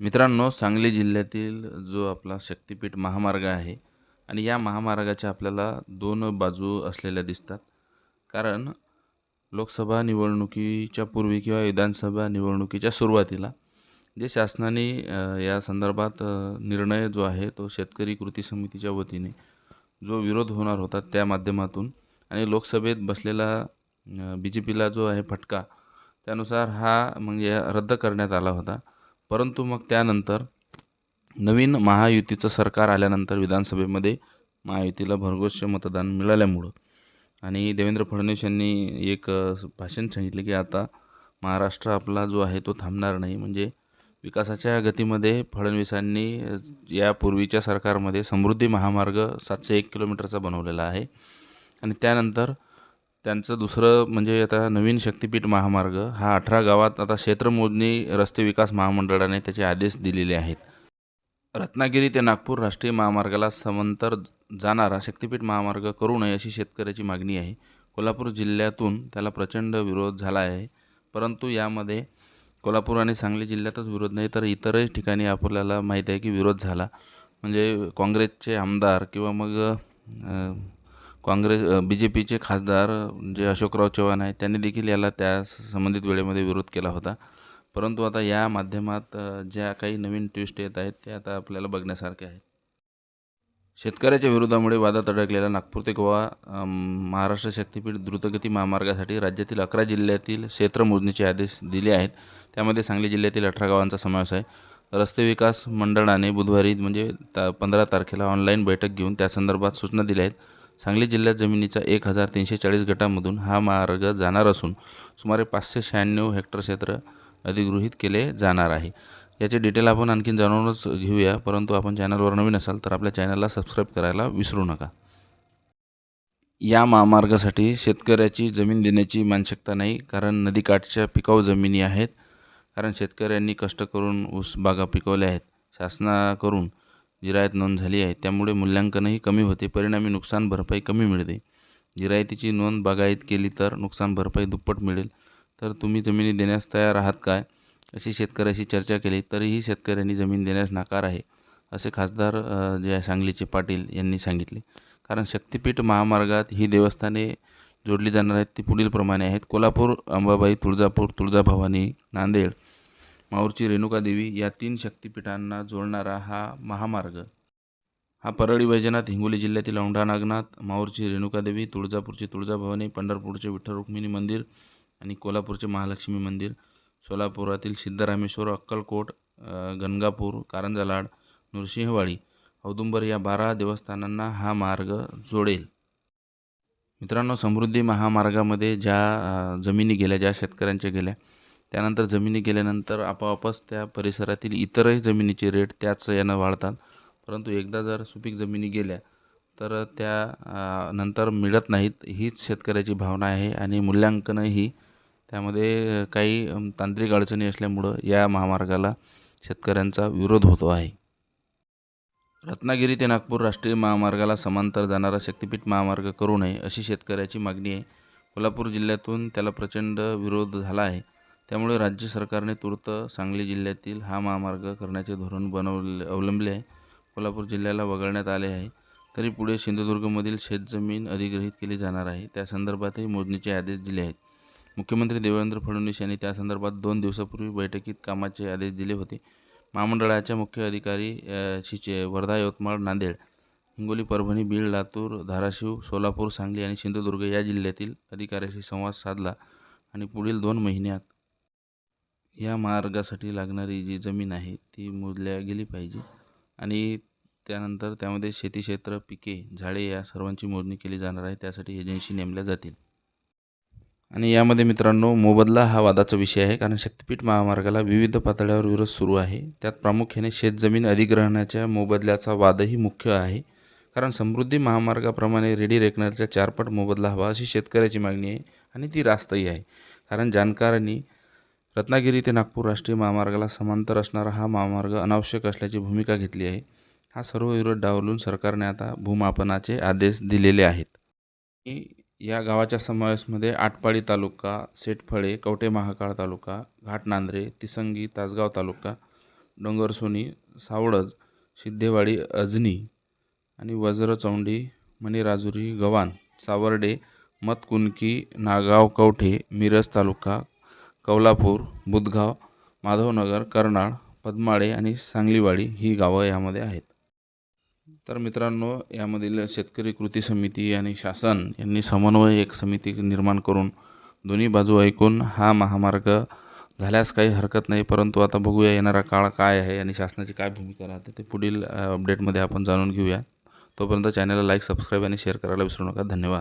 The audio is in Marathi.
मित्रांनो सांगली जिल्ह्यातील जो आपला शक्तिपीठ महामार्ग आहे आणि या महामार्गाच्या आपल्याला दोन बाजू असलेल्या दिसतात. कारण लोकसभा निवडणुकीच्या पूर्वी किंवा विधानसभा निवडणुकीच्या सुरुवातीला जे शासनाने या संदर्भात निर्णय जो आहे तो शेतकरी कृती समितीच्या वतीने जो विरोध होणार होता त्या माध्यमातून आणि लोकसभेत बसलेला बी जे पीला जो आहे फटका त्यानुसार हा म्हणजे रद्द करण्यात आला होता. परंतु मग त्यानंतर नवीन महायुतीचं सरकार आल्यानंतर विधानसभेमध्ये महायुतीला भरघोसचे मतदान मिळाल्यामुळं. आणि देवेंद्र फडणवीस यांनी एक भाषण सांगितले की आता महाराष्ट्र आपला जो आहे तो थांबणार नाही. म्हणजे विकासाच्या गतीमध्ये फडणवीसांनी यापूर्वीच्या सरकारमध्ये समृद्धी महामार्ग सातशे एक किलोमीटरचा बनवलेला आहे. आणि त्यानंतर त्यांचं दुसरं म्हणजे आता नवीन शक्तिपीठ महामार्ग हा अठरा गावात आता क्षेत्रमोजणी रस्ते विकास महामंडळाने त्याचे आदेश दिलेले आहेत. रत्नागिरी ते नागपूर राष्ट्रीय महामार्गाला समांतर जाणारा शक्तिपीठ महामार्ग करू नये अशी शेतकऱ्याची मागणी आहे. कोल्हापूर जिल्ह्यातून त्याला प्रचंड विरोध झाला आहे. परंतु यामध्ये कोल्हापूर आणि सांगली जिल्ह्यातच विरोध नाही तर इतरही ठिकाणी आपल्याला माहीत आहे की विरोध झाला. म्हणजे काँग्रेसचे आमदार किंवा मग काँग्रेस बी जे पीचे खासदार जे अशोकराव चव्हाण आहेत त्यांनी देखील याला त्या संबंधित वेळेमध्ये विरोध केला होता. परंतु आता या माध्यमात ज्या काही नवीन ट्विस्ट येत आहेत ते आता आपल्याला बघण्यासारखे आहेत. शेतकऱ्याच्या विरोधामुळे वादात अडकलेला नागपूर ते गोवा महाराष्ट्र शक्तीपीठ द्रुतगती महामार्गासाठी राज्यातील अकरा जिल्ह्यातील क्षेत्र मोजणीचे आदेश दिले आहेत. त्यामध्ये सांगली जिल्ह्यातील अठरा गावांचा समावेश आहे. रस्ते विकास मंडळाने बुधवारी म्हणजे ता पंधरा तारखेला ऑनलाईन बैठक घेऊन त्या संदर्भात सूचना दिल्या आहेत. सांगली जिल्ह्यात जमिनीचा एक हजार तीनशे चाळीस गटामधून हा मार्ग जाणार असून सुमारे पाचशे शहाण्णव हेक्टर क्षेत्र अधिगृहीत केले जाणार आहे. याचे डिटेल आपण आणखीन जाणूनच घेऊया परंतु आपण चॅनलवर नवीन असाल तर आपल्या चॅनलला सबस्क्राईब करायला विसरू नका. या महामार्गासाठी शेतकऱ्याची जमीन देण्याची मानसिकता नाही कारण नदीकाठच्या पिकाऊ जमिनी आहेत. कारण शेतकऱ्यांनी कष्ट करून ऊस बागा पिकवल्या आहेत. शासनाकडून जिरायत नोंद झाली आहे. त्यामुळे मूल्यांकनही कमी होते. परिणामी नुकसान भरपाई कमी मिळते. जिरायतीची नोंद बागायत केली तर नुकसान भरपाई दुप्पट मिळेल. तर तुम्ही जमिनी देण्यास तयार आहात काय? अशी शेतकऱ्याशी चर्चा केली. तरीही शेतकऱ्यांनी जमीन देण्यास नाकार आहे असे खासदार जे आहे सांगलीचे पाटील यांनी सांगितले. कारण शक्तिपीठ महामार्गात ही देवस्थाने जोडली जाणार आहेत ती पुढीलप्रमाणे आहेत. कोल्हापूर अंबाबाई तुळजापूर तुळजाभवानी नांदेड माऊरची रेणुकादेवी या तीन शक्तिपीठांना जोडणारा हा महामार्ग. हा परळी वैजनाथ हिंगोली जिल्ह्यातील औंढा नागनाथ माहूरची रेणुकादेवी तुळजापूरची तुळजाभवानी पंढरपूरचे विठ्ठल रुक्मिणी मंदिर आणि कोल्हापूरचे महालक्ष्मी मंदिर सोलापुरातील सिद्धरामेश्वर अक्कलकोट गणगापूर कारंजा लाड नृसिंहवाडी औदुंबर या बारा देवस्थानांना हा मार्ग जोडेल. मित्रांनो समृद्धी महामार्गामध्ये ज्या जमिनी गेल्या ज्या शेतकऱ्यांच्या गेल्या त्यानंतर जमिनी गेल्यानंतर आपोआपच त्या परिसरातील इतरही जमिनीचे रेट त्याच यानं वाढतात. परंतु एकदा जर सुपीक जमिनी गेल्या तर त्या नंतर मिळत नाहीत हीच शेतकऱ्याची भावना आहे आणि मूल्यांकनही त्यामध्ये काही तांत्रिक अडचणी असल्यामुळं या महामार्गाला शेतकऱ्यांचा विरोध होतो आहे. रत्नागिरी ते नागपूर राष्ट्रीय महामार्गाला समांतर जाणारा शक्तिपीठ महामार्ग करू नये अशी शेतकऱ्याची मागणी आहे. कोल्हापूर जिल्ह्यातून त्याला प्रचंड विरोध झाला आहे. त्यामुळे राज्य सरकारने तूर्त सांगली जिल्ह्यातील हा महामार्ग करण्याचे धोरण बनवले अवलंबले आहे. कोल्हापूर जिल्ह्याला वगळण्यात आले आहे. तरी पुढे सिंधुदुर्गमधील शेतजमीन अधिग्रहित केली जाणार आहे. त्या संदर्भातही मोजणीचे आदेश दिले आहेत. मुख्यमंत्री देवेंद्र फडणवीस यांनी त्यासंदर्भात दोन दिवसापूर्वी बैठकीत कामाचे आदेश दिले होते. महामंडळाच्या मुख्य अधिकारी शिचे शीचे वर्धा यवतमाळ नांदेड हिंगोली परभणी बीड लातूर धाराशिव सोलापूर सांगली आणि सिंधुदुर्ग या जिल्ह्यातील अधिकाऱ्याशी संवाद साधला आणि पुढील दोन महिन्यात या मार्गासाठी लागणारी जी जमीन आहे ती मोजल्या गेली पाहिजे. आणि त्यानंतर त्यामध्ये शेती क्षेत्र पिके झाडे या सर्वांची मोजणी केली जाणार आहे. त्यासाठी एजन्सी नेमल्या जातील. आणि यामध्ये मित्रांनो मोबदला हा वादाचा विषय आहे कारण शक्तिपीठ महामार्गाला विविध पातळ्यावर विरोध सुरू आहे. त्यात प्रामुख्याने शेतजमीन अधिग्रहणाच्या मोबदल्याचा वादही मुख्य आहे. कारण समृद्धी महामार्गाप्रमाणे रेडी रेकनरच्या चारपट मोबदला हवा अशी शेतकऱ्याची मागणी आहे आणि ती रास्तही आहे. कारण जाणकारांनी रत्नागिरी ते नागपूर राष्ट्रीय महामार्गाला समांतर असणारा हा महामार्ग अनावश्यक असल्याची भूमिका घेतली आहे. हा सर्व विरोध डावलून सरकारने आता भूमापनाचे आदेश दिलेले आहेत. या गावाच्या समावेशमध्ये आटपाडी तालुका सेटफळे कवठे महाकाळ तालुका घाटनांद्रे तिसंगी तासगाव तालुका डोंगरसोनी सावळज सिद्धेवाडी अजनी आणि वज्रचौंडी मणिराजुरी गव्हाण सावर्डे मतकुनकी नागाव कवठे मिरज तालुका कौलापूर बुधगाव माधवनगर कर्नाळ पद्माळे आणि सांगलीवाडी ही गावं यामध्ये आहेत. तर मित्रांनो यामधील शेतकरी कृती समिती आणि शासन यांनी समन्वय एक समिती निर्माण करून दोन्ही बाजू ऐकून हा महामार्ग झाल्यास काही हरकत नाही परंतु आता बघूया येणारा काळ काय आहे आणि शासनाची काय भूमिका राहते ते पुढील अपडेटमध्ये आपण जाणून घेऊया. तोपर्यंत चॅनलला लाईक सबस्क्राईब आणि शेअर करायला विसरू नका. धन्यवाद.